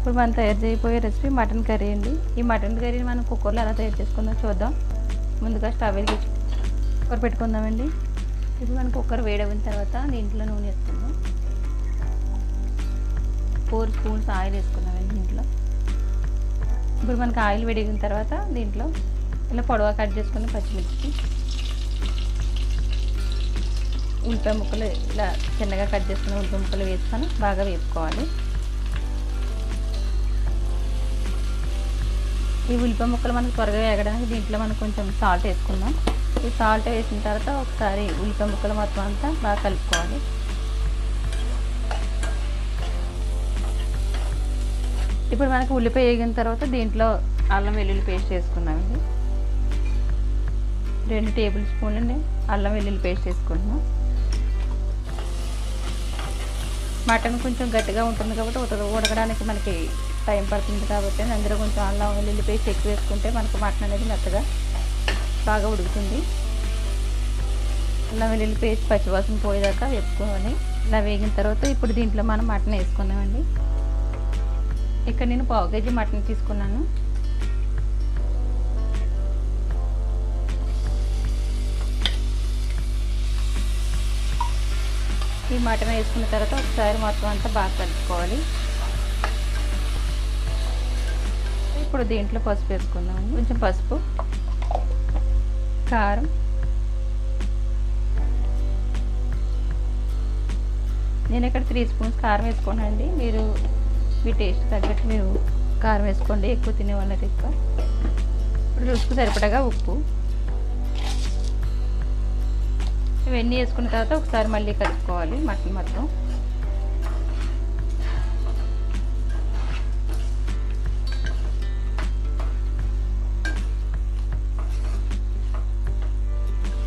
ఇప్పుడు మనం తయారు చేయబోయే రెసిపీ మటన్ కర్రీ అండి. ఈ మటన్ కర్రీని మనం కుక్కర్లో ఎలా తయారు చేసుకుందాం చూద్దాం. ముందుగా స్టవ్ వెలిగించి కుక్కర్ పెట్టుకుందామండి. ఇప్పుడు మనం కుక్కర్ వేడవిన తర్వాత దీంట్లో నూనె వేసుకుందాం. ఫోర్ స్పూన్స్ ఆయిల్ వేసుకున్నామండి దీంట్లో ఇప్పుడు మనకి ఆయిల్ వేడిగిన తర్వాత దీంట్లో ఇలా పొడవ కట్ చేసుకుని పచ్చిమిర్చి ఉల్లిపాయ ముక్కలు ఇలా చిన్నగా కట్ చేసుకుని ఉల్లిపాయ ముక్కలు వేసుకొని బాగా వేపుకోవాలి. ఈ ఉల్లిపాయ ముక్కలు మనకు త్వరగా వేగడానికి దీంట్లో మనం కొంచెం సాల్ట్ వేసుకుందాం. ఈ సాల్ట్ వేసిన తర్వాత ఒకసారి ఉల్లిపాయ ముక్కలు మొత్తం అంతా బాగా కలుపుకోవాలి. ఇప్పుడు మనకు ఉల్లిపాయ వేగిన తర్వాత దీంట్లో అల్లం వెల్లుల్లి పేస్ట్ వేసుకున్నామండి రెండు టేబుల్ స్పూన్లు అల్లం వెల్లుల్లి పేస్ట్ వేసుకుంటున్నాం మటన్ కొంచెం గట్టిగా ఉంటుంది కాబట్టి ఉడక ఉడకడానికి మనకి టైం పడుతుంది కాబట్టి అందులో కొంచెం అల్లం వెల్లుల్లి పేస్ట్ ఎక్కువ వేసుకుంటే మనకు మటన్ అనేది మెత్తగా బాగా ఉడుకుతుంది. అల్లం వెల్లుల్లి పేస్ట్ పచ్చివాసన పోయేదాకా వేపుకోవాలి. ఇలా వేగిన తర్వాత ఇప్పుడు దీంట్లో మనం మటన్ వేసుకున్నామండి ఇక్కడ నేను పావు కేజీ మటన్ తీసుకున్నాను. ఈ మటన్ వేసుకున్న తర్వాత ఒకసారి మొత్తం అంతా బాగా కలుపుకోవాలి. ఇప్పుడు దీంట్లో పసుపు వేసుకుందాం కొంచెం పసుపు. కారం. నేను ఇక్కడ త్రీ స్పూన్స్ కారం వేసుకున్నానండి మీరు మీ టేస్ట్ తగ్గట్టు మీరు కారం వేసుకోండి. ఎక్కువ తినే వాళ్ళకి ఎక్కువ. ఇప్పుడు రుచికి సరిపడగా ఉప్పు. ఇవన్నీ వేసుకున్న తర్వాత ఒకసారి మళ్ళీ కలుపుకోవాలి. మటన్ మొత్తం.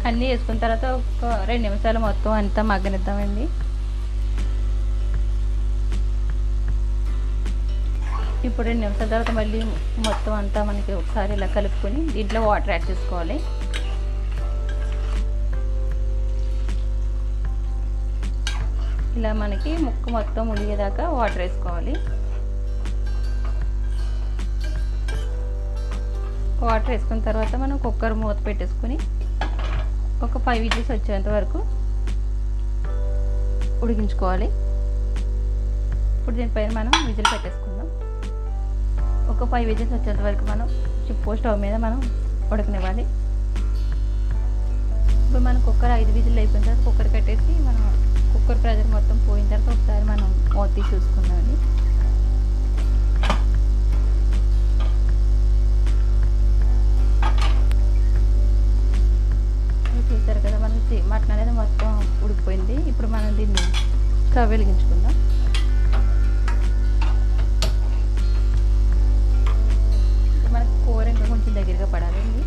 అన్నీ వేసుకున్న తర్వాత ఒక రెండు నిమిషాలు మొత్తం అంతా మగ్గనిద్దామండి. ఇప్పుడు రెండు నిమిషాల తర్వాత మళ్ళీ మొత్తం అంతా మనకి ఒకసారి ఇలా కలుపుకొని దీంట్లో వాటర్ యాడ్ చేసుకోవాలి. ఇలా మనకి ముక్క మొత్తం ఉడిగేదాకా వాటర్ వేసుకోవాలి. వాటర్ వేసుకున్న తర్వాత మనం కుక్కర్ మూత పెట్టేసుకొని ఒక ఫైవ్ విజిల్స్ వచ్చేంత వరకు ఉడికించుకోవాలి. ఇప్పుడు దీనిపైన మనం విజిల్ పెట్టేసుకుందాం. ఒక ఫైవ్ విజిల్స్ వచ్చేంత వరకు మనం చిప్పు స్టవ్ మీద మనం ఉడకనివ్వాలి. ఇప్పుడు మనం కుక్కర్ ఐదు విజిల్ అయిపోయిన తర్వాత కుక్కర్ కట్టేసి మనం కుక్కర్ ప్రెజర్ మొత్తం పోయిన తర్వాత ఒకసారి మనం మూత తీసి చూసుకుందామండి స్టవ్ వెలిగించుకుందాం. మనకు కూర ఇంకా కొంచెం దగ్గరగా పడాలండి.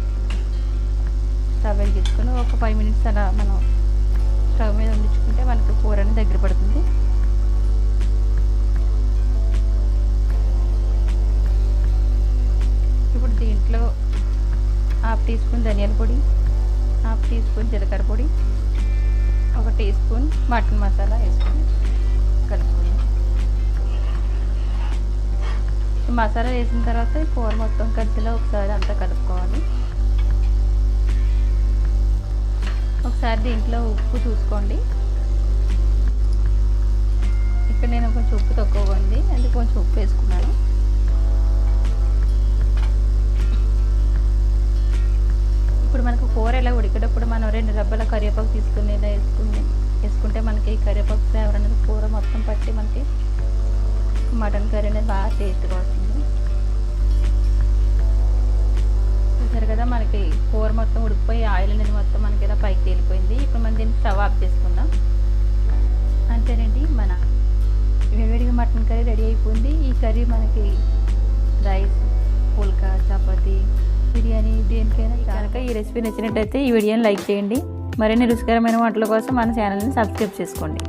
స్టవ్ వెలిగించుకొని ఒక ఫైవ్ మినిట్స్ అలా మనం స్టవ్ మీద ఉండించుకుంటే మనకు కూర అనేది దగ్గర పడుతుంది. ఇప్పుడు దీంట్లో హాఫ్ టీ స్పూన్ ధనియాల పొడి హాఫ్ టీ స్పూన్ జీలకర్ర పొడి ఒక టీ స్పూన్ మటన్ మసాలా వేసుకుని కలుపుకుందాం మసాలా వేసిన తర్వాత కూర మొత్తం కలిసిలో ఒకసారి అంతా కలుపుకోవాలి. ఒకసారి దీంట్లో ఉప్పు చూసుకోండి. ఇక్కడ నేను కొంచెం ఉప్పు తక్కువగా ఉంది అంటే కొంచెం ఉప్పు వేసుకున్నాను. ఇప్పుడు మనకు కూర ఎలా ఉడికేటప్పుడు రెండు రబ్బల కరివేపాకు తీసుకుని ఇలా వేసుకుని వేసుకుంటే మనకి కరివేపాకు ఫ్లేవర్ అనేది కూర మొత్తం పట్టి మనకి మటన్ కర్రీ అనేది బాగా టేస్ట్గా వస్తుంది. చూసారు కదా మనకి కూర మొత్తం ఉడికిపోయి ఆయిల్ అనేది మొత్తం మనకి ఇలా పైకి తేలిపోయింది. ఇప్పుడు మనం దీన్ని స్టవ్ ఆఫ్ చేసుకుందాం. అంతేనండి మన వేడివేడిగా మటన్ కర్రీ రెడీ అయిపోయింది. ఈ కర్రీ మనకి రైస్ పుల్కా చపాతి బిర్యానీ దేనికైనా కనుక ఈ రెసిపీ నచ్చినట్టయితే ఈ వీడియోని లైక్ చేయండి. మరిన్ని రుచికరమైన వంటల కోసం మన ఛానల్ని సబ్స్క్రైబ్ చేసుకోండి.